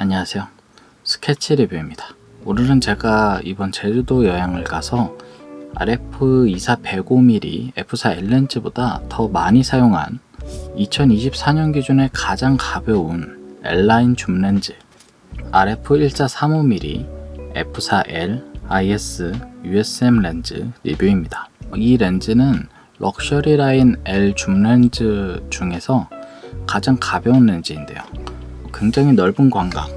안녕하세요. 스케치 리뷰입니다. 오늘은 제가 이번 제주도 여행을 가서 RF24 105mm F4 L 렌즈보다 더 많이 사용한 2024년 기준에 가장 가벼운 L라인 줌 렌즈 RF14 35mm F4L IS USM 렌즈 리뷰입니다. 이 렌즈는 럭셔리 라인 L 줌 렌즈 중에서 가장 가벼운 렌즈인데요. 굉장히 넓은 광각,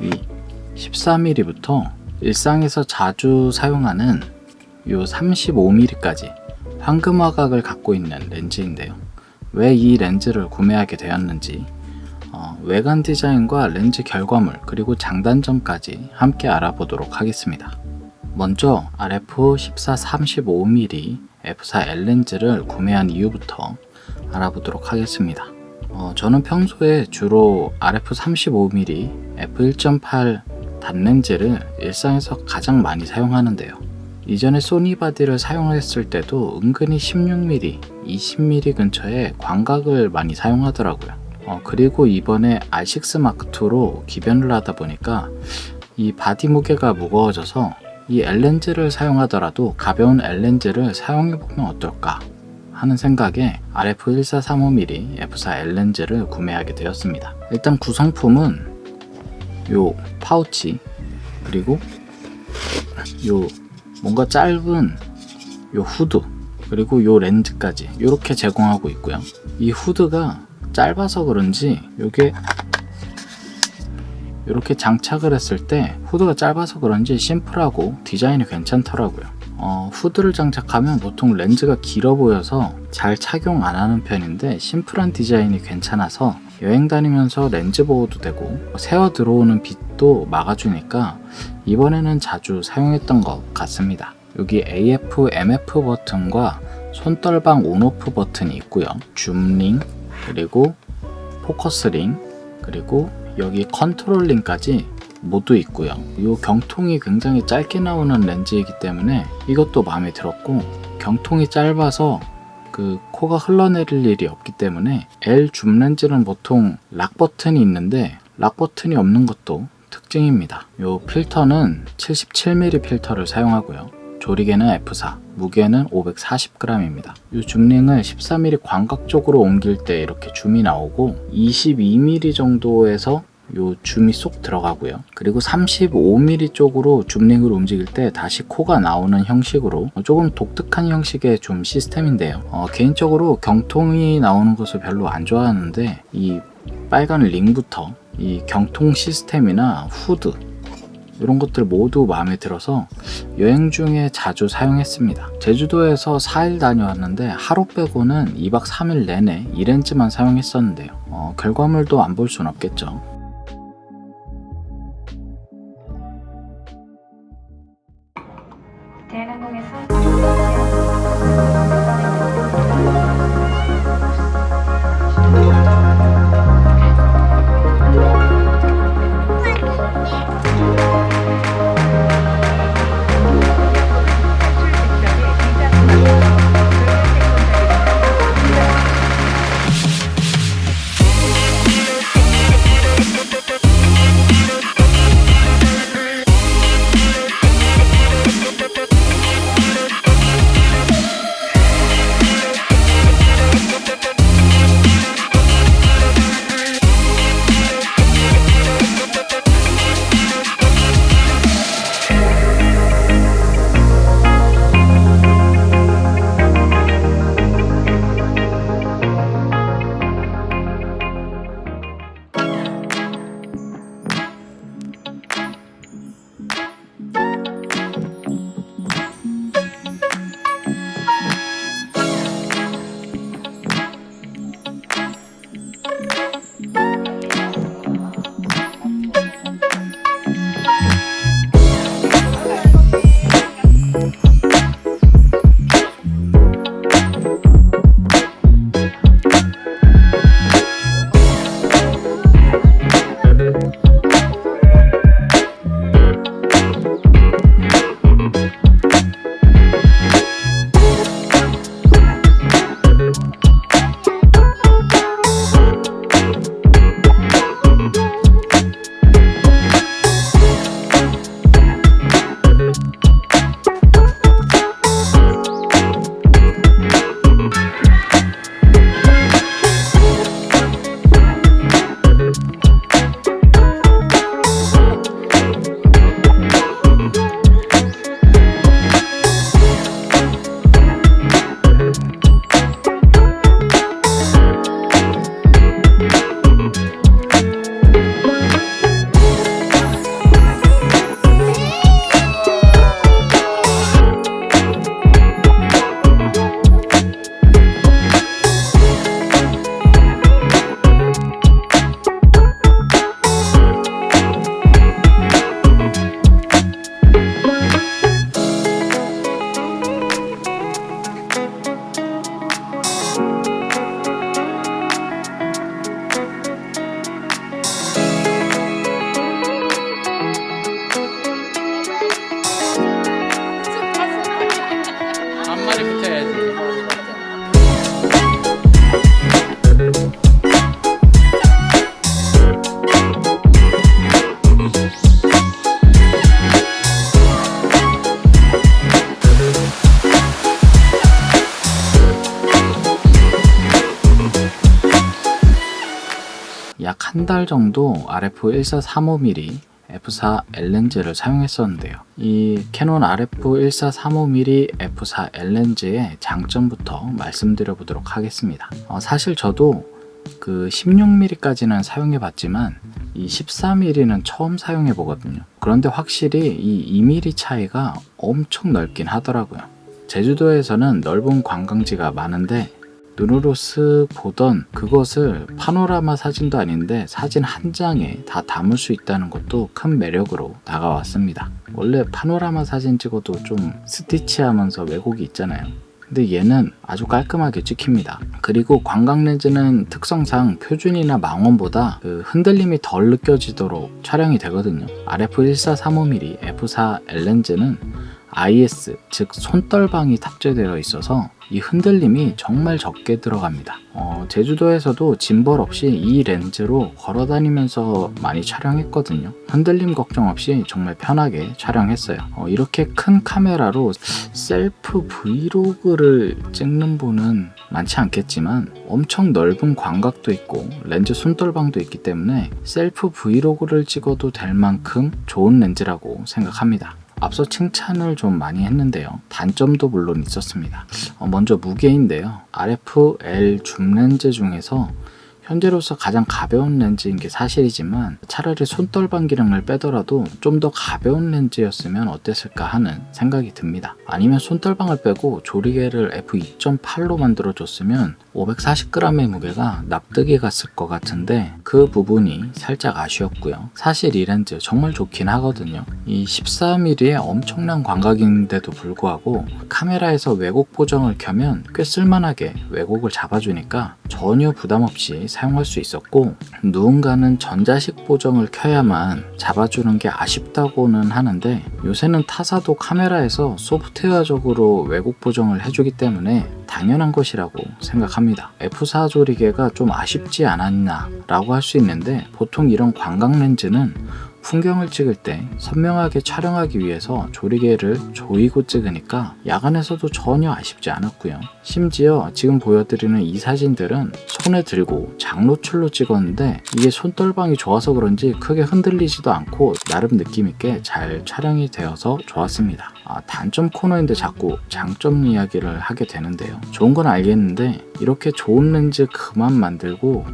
위 14mm부터 일상에서 자주 사용하는 요 35mm까지 황금 화각을 갖고 있는 렌즈인데요. 왜 이 렌즈를 구매하게 되었는지 어, 외관 디자인과 렌즈 결과물 그리고 장단점까지 함께 알아보도록 하겠습니다. 먼저 RF14 35mm f4L 렌즈를 구매한 이유부터 알아보도록 하겠습니다. 어, 저는 평소에 주로 RF35mm f1.8 단렌즈를 일상에서 가장 많이 사용하는데요. 이전에 소니 바디를 사용했을 때도 은근히 16mm, 20mm 근처에 광각을 많이 사용하더라고요. 어, 그리고 이번에 R6 마크2로 기변을 하다 보니까 이 바디 무게가 무거워져서 이 L렌즈를 사용하더라도 가벼운 L렌즈를 사용해보면 어떨까 하는 생각에 RF1435mm F4L 렌즈를 구매하게 되었습니다. 일단 구성품은 요 파우치 그리고 요 뭔가 짧은 요 후드 그리고 요 렌즈까지 이렇게 제공하고 있고요. 이 후드가 짧아서 그런지 요게 이렇게 장착을 했을 때 후드가 짧아서 그런지 심플하고 디자인이 괜찮더라고요. 어, 후드를 장착하면 보통 렌즈가 길어 보여서 잘 착용 안 하는 편인데 심플한 디자인이 괜찮아서 여행 다니면서 렌즈 보호도 되고 새어 들어오는 빛도 막아주니까 이번에는 자주 사용했던 것 같습니다. 여기 AF, MF 버튼과 손떨방 온오프 버튼이 있고요. 줌링, 그리고 포커스링, 그리고 여기 컨트롤링까지 모두 있고요. 이 경통이 굉장히 짧게 나오는 렌즈이기 때문에 이것도 마음에 들었고 경통이 짧아서 그 코가 흘러내릴 일이 없기 때문에 L 줌 렌즈는 보통 락 버튼이 있는데 락 버튼이 없는 것도 특징입니다. 이 필터는 77mm 필터를 사용하고요. 조리개는 F4, 무게는 540g입니다. 이 줌링을 14mm 광각 쪽으로 옮길 때 이렇게 줌이 나오고 22mm 정도에서 요 줌이 쏙 들어가고요. 그리고 35mm 쪽으로 줌링을 움직일 때 다시 코가 나오는 형식으로 조금 독특한 형식의 줌 시스템인데요. 어, 개인적으로 경통이 나오는 것을 별로 안 좋아하는데 이 빨간 링부터 이 경통 시스템이나 후드 이런 것들 모두 마음에 들어서 여행 중에 자주 사용했습니다. 제주도에서 4일 다녀왔는데 하루 빼고는 2박 3일 내내 이 렌즈만 사용했었는데요. 어, 결과물도 안 볼 순 없겠죠. 한 달 정도 RF 1435mm f4L 렌즈를 사용했었는데요. 이 캐논 RF 1435mm f4L 렌즈의 장점부터 말씀드려 보도록 하겠습니다. 어, 사실 저도 그 16mm까지는 사용해 봤지만 이 14mm는 처음 사용해 보거든요. 그런데 확실히 이 2mm 차이가 엄청 넓긴 하더라고요. 제주도에서는 넓은 관광지가 많은데 눈으로 쓱 보던 그것을 파노라마 사진도 아닌데 사진 한 장에 다 담을 수 있다는 것도 큰 매력으로 다가왔습니다. 원래 파노라마 사진 찍어도 좀 스티치하면서 왜곡이 있잖아요. 근데 얘는 아주 깔끔하게 찍힙니다. 그리고 관광 렌즈는 특성상 표준이나 망원보다 그 흔들림이 덜 느껴지도록 촬영이 되거든요. RF 1435mm f4L 렌즈는 IS 즉 손떨방이 탑재되어 있어서 이 흔들림이 정말 적게 들어갑니다. 어, 제주도에서도 짐벌 없이 이 렌즈로 걸어 다니면서 많이 촬영했거든요. 흔들림 걱정 없이 정말 편하게 촬영했어요. 어, 이렇게 큰 카메라로 셀프 브이로그를 찍는 분은 많지 않겠지만 엄청 넓은 광각도 있고 렌즈 손떨방도 있기 때문에 셀프 브이로그를 찍어도 될 만큼 좋은 렌즈라고 생각합니다. 앞서 칭찬을 좀 많이 했는데요. 단점도 물론 있었습니다. 어, 먼저 무게인데요. RF-L 줌 렌즈 중에서 현재로서 가장 가벼운 렌즈인 게 사실이지만 차라리 손떨방 기능을 빼더라도 좀 더 가벼운 렌즈였으면 어땠을까 하는 생각이 듭니다. 아니면 손떨방을 빼고 조리개를 f2.8로 만들어줬으면 540g의 무게가 납득이 갔을 것 같은데 그 부분이 살짝 아쉬웠고요. 사실 이 렌즈 정말 좋긴 하거든요. 이 14mm의 엄청난 광각인데도 불구하고 카메라에서 왜곡 보정을 켜면 꽤 쓸만하게 왜곡을 잡아주니까 전혀 부담 없이 사용할 수 있었고 누군가는 전자식 보정을 켜야만 잡아주는 게 아쉽다고는 하는데 요새는 타사도 카메라에서 소프트웨어적으로 왜곡 보정을 해주기 때문에 당연한 것이라고 생각합니다. F4 조리개가 좀 아쉽지 않았나 라고 할 수 있는데 보통 이런 광각 렌즈는 풍경을 찍을 때 선명하게 촬영하기 위해서 조리개를 조이고 찍으니까 야간에서도 전혀 아쉽지 않았고요. 심지어 지금 보여드리는 이 사진들은 손에 들고 장노출로 찍었는데 이게 손떨방이 좋아서 그런지 크게 흔들리지도 않고 나름 느낌있게 잘 촬영이 되어서 좋았습니다. 아, 단점 코너인데 자꾸 장점 이야기를 하게 되는데요. 좋은 건 알겠는데 이렇게 좋은 렌즈 그만 만들고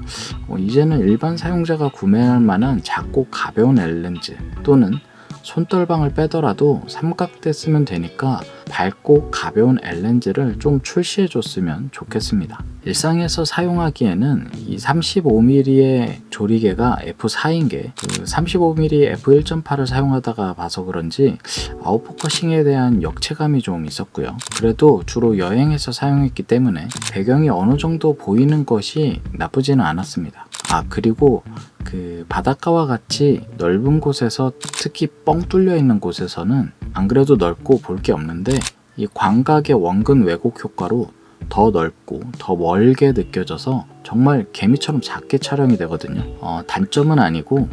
어, 이제는 일반 사용자가 구매할 만한 작고 가벼운 L 렌즈 또는 손떨방을 빼더라도 삼각대 쓰면 되니까 밝고 가벼운 L 렌즈를 좀 출시해 줬으면 좋겠습니다. 일상에서 사용하기에는 이 35mm의 조리개가 f4인 게 35mm f1.8을 사용하다가 봐서 그런지 아웃포커싱에 대한 역체감이 좀 있었고요. 그래도 주로 여행에서 사용했기 때문에 배경이 어느 정도 보이는 것이 나쁘지는 않았습니다. 아 그리고 그 바닷가와 같이 넓은 곳에서 특히 뻥 뚫려 있는 곳에서는 안 그래도 넓고 볼 게 없는데 이 광각의 원근 왜곡 효과로 더 넓고 더 멀게 느껴져서 정말 개미처럼 작게 촬영이 되거든요. 어, 단점은 아니고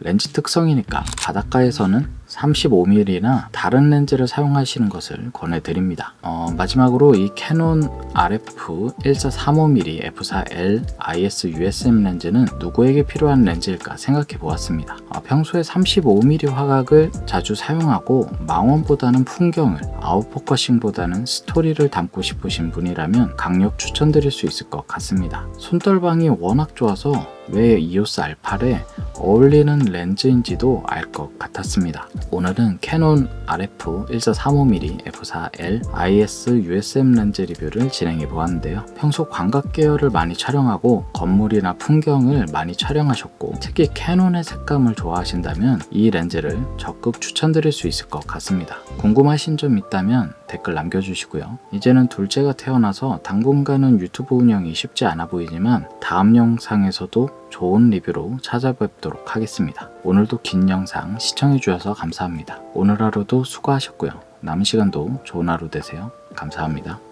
렌즈 특성이니까 바닷가에서는 35mm나 다른 렌즈를 사용하시는 것을 권해드립니다. 어, 마지막으로 이 캐논 RF 1435mm f4L IS USM 렌즈는 누구에게 필요한 렌즈일까 생각해 보았습니다. 어, 평소에 35mm 화각을 자주 사용하고 망원보다는 풍경을 아웃포커싱보다는 스토리를 담고 싶으신 분이라면 강력 추천드릴 수 있을 것 같습니다. 손떨방이 워낙 좋아서 왜 이오스 R8에 어울리는 렌즈인지도 알 것 같았습니다. 오늘은 캐논 RF 1435mm f4L IS USM 렌즈 리뷰를 진행해 보았는데요. 평소 광각 계열을 많이 촬영하고 건물이나 풍경을 많이 촬영하셨고 특히 캐논의 색감을 좋아하신다면 이 렌즈를 적극 추천드릴 수 있을 것 같습니다. 궁금하신 점 있다면 댓글 남겨주시고요. 이제는 둘째가 태어나서 당분간은 유튜브 운영이 쉽지 않아 보이지만 다음 영상에서도 좋은 리뷰로 찾아뵙도록 하겠습니다. 오늘도 긴 영상 시청해주셔서 감사합니다. 오늘 하루도 수고하셨고요. 남은 시간도 좋은 하루 되세요. 감사합니다.